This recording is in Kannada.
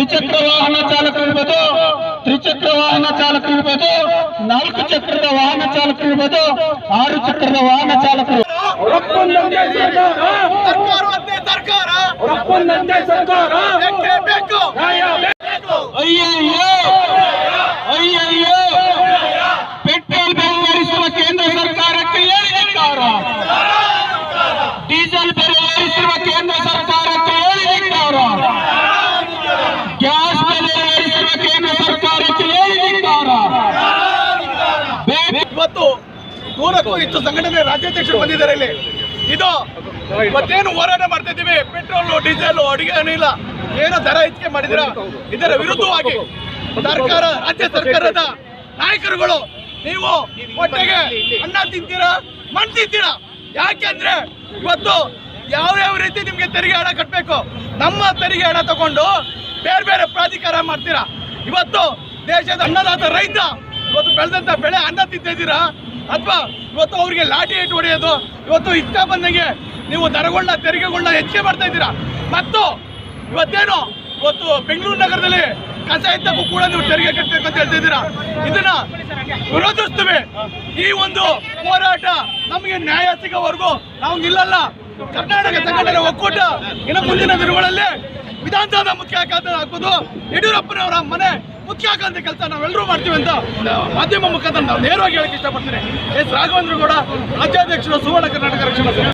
ದ್ವಿಚಕ್ರ ವಾಹನ ಚಾಲಕರಿರ್ಬೋದು ತ್ರಿಚಕ್ರ ವಾಹನ ಚಾಲಕರಿರ್ಬೋದು ನಾಲ್ಕು ಚಕ್ರದ ವಾಹನ ಚಾಲಕರಿರ್ಬೋದು ಆರು ಚಕ್ರದ ವಾಹನ ಚಾಲಕರು. ಒಪ್ಪಂದಂತೆ ಸರ್ಕಾರ. ನೂರಕ್ಕೂ ಹೆಚ್ಚು ಸಂಘಟನೆ ರಾಜ್ಯಾಧ್ಯಕ್ಷರು ಬಂದಿದ್ದಾರೆ ಇಲ್ಲಿ. ಇದು ಮತ್ತೇನು ಹೋರಾಟ ಮಾಡ್ತಾ ಇದ್ದೀವಿ? ಪೆಟ್ರೋಲು, ಡೀಸೆಲ್, ಅಡುಗೆ ಅನಿಲ ಏನು ದರ ಹೆಚ್ಚಿಗೆ ಮಾಡಿದಿರ ಇದರ ವಿರುದ್ಧವಾಗಿ ಸರ್ಕಾರ, ರಾಜ್ಯ ಸರ್ಕಾರದ ನಾಯಕರುಗಳು, ನೀವು ಹೊಟ್ಟೆಗೆ ಅನ್ನ ತಿಂತೀರಾ, ಮಣ್ಣು ತಿಂತೀರಾ? ಯಾಕೆಂದ್ರೆ ಇವತ್ತು ಯಾವ ಯಾವ ರೀತಿ ನಿಮ್ಗೆ ತೆರಿಗೆ ಹಣ ಕಟ್ಟಬೇಕು ನಮ್ಮ ತೆರಿಗೆ ಹಣ ತಗೊಂಡು ಬೇರೆ ಬೇರೆ ಪ್ರಾಧಿಕಾರ ಮಾಡ್ತೀರಾ? ಇವತ್ತು ದೇಶದ ಅನ್ನದಾತ ರೈತ, ಇವತ್ತು ಬೆಳೆದಂತ ಬೆಳೆ ಅನ್ನ ತಿಂತಿದ್ದೀರಾ ಅಥವಾ ಇವತ್ತು ಅವರಿಗೆ ಲಾಠಿ ಇಟ್ಟು ಹೊಡೆಯೋದು, ಇವತ್ತು ಇಷ್ಟ ಬಂದಂಗೆ ನೀವು ದರಗಳನ್ನ ತೆರಿಗೆಗಳನ್ನ ಹೆಚ್ಚಿಗೆ ಮಾಡ್ತಾ ಇದ್ದೀರಾ? ಮತ್ತು ಇವತ್ತೇನು ಇವತ್ತು ಬೆಂಗಳೂರು ನಗರದಲ್ಲಿ ಕಸ ಎತ್ತಕ್ಕೂ ಕೂಡ ನೀವು ತೆರಿಗೆ ಕಟ್ಟಬೇಕು ಅಂತ ಹೇಳ್ತಾ ಇದ್ದೀರಾ? ಇದನ್ನ ವಿರೋಧಿಸ್ತೀವಿ. ಈ ಒಂದು ಹೋರಾಟ ನಮಗೆ ನ್ಯಾಯ ಸಿಗೋವರೆಗೂ ನಾವು ನಿಲ್ಲಲ್ಲ. ಕರ್ನಾಟಕ ಸಂಘಟನೆ ಒಕ್ಕೂಟ ಇನ್ನು ಮುಂದಿನ ದಿನಗಳಲ್ಲಿ ವಿಧಾನಸೌಧ ಮುಖ್ಯ ಆಘಾತ ಹಾಕೋದು ಯಡಿಯೂರಪ್ಪನವರ ಮನೆ ಮುಖ್ಯ ಆಕಾಂತ ಕೆಲಸ ನಾವೆಲ್ಲರೂ ಮಾಡ್ತೀವಿ ಅಂತ ಮಾಧ್ಯಮ ಮುಖಾಂತರ ನಾವು ನೇರವಾಗಿ ಹೇಳಕ್ಕೆ ಇಷ್ಟಪಡ್ತೀನಿ. ಎಸ್ ರಾಘವೇಂದ್ರ ಗೌಡ, ರಾಜ್ಯಾಧ್ಯಕ್ಷರು ಸುವರ್ಣ ಕರ್ನಾಟಕ ರಕ್ಷಣಾ